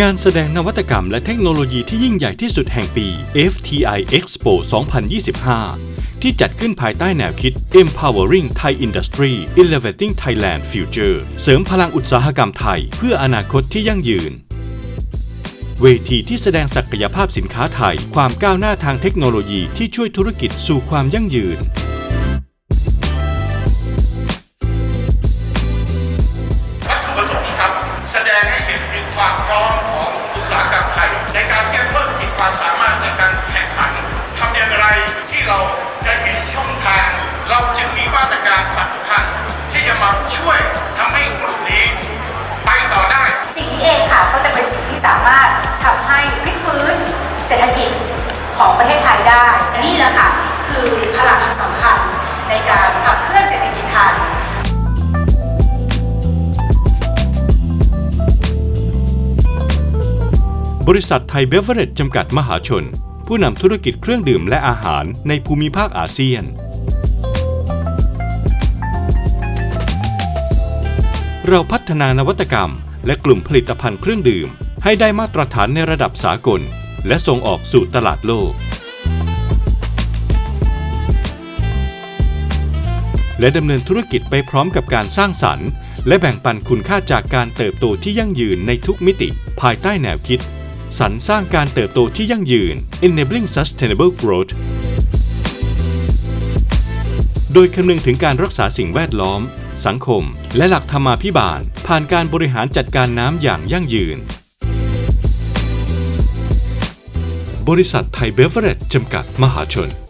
งานแสดงนวัตกรรมและเทคโนโลยีที่ยิ่งใหญ่ที่สุดแห่งปี FTI Expo 2025 ที่จัดขึ้นภายใต้แนวคิด Empowering Thai Industry Elevating Thailand Future เสริมพลังอุตสาหกรรมไทย เพื่ออนาคตที่ยั่งยืน เวทีที่แสดงศักยภาพสินค้าไทย ความก้าวหน้าทางเทคโนโลยีที่ช่วยธุรกิจสู่ความยั่งยืน ความพร้อมของอุตสาหกรรมไทย ในการแก้เพิ่มขีดความสามารถในการแข่งขันทำอย่างไรที่เราจะเห็นช่องทาง เราจึงมีมาตรการสำคัญที่จะมาช่วยทำให้กลุ่มนี้ไปต่อได้สิ่งนี้เองค่ะก็จะเป็นสิ่งที่สามารถทำให้พลิกฟื้นเศรษฐกิจของประเทศไทยได้นี่แหละค่ะคือ บริษัทไทยเบเวอเรจจำกัดมหาชน ผู้นำธุรกิจเครื่องดื่มและอาหารในภูมิภาคอาเซียน เราพัฒนานวัตกรรม และกลุ่มผลิตภัณฑ์เครื่องดื่ม ให้ได้มาตรฐานในระดับสากล และส่งออกสู่ตลาดโลก และดำเนินธุรกิจไปพร้อมกับการสร้างสรรค์และแบ่งปันคุณค่าจากการเติบโตที่ยั่งยืนในทุกมิติ ภายใต้แนวคิด สรรสร้างการเติบโตที่ยั่งยืน enabling sustainable growth โดยคำนึงถึงการรักษาสิ่งแวดล้อม สังคม และหลักธรรมาภิบาล ผ่านการบริหารจัดการน้ำอย่างยั่งยืน บริษัทไทยเบเวอเรจจำกัดมหาชน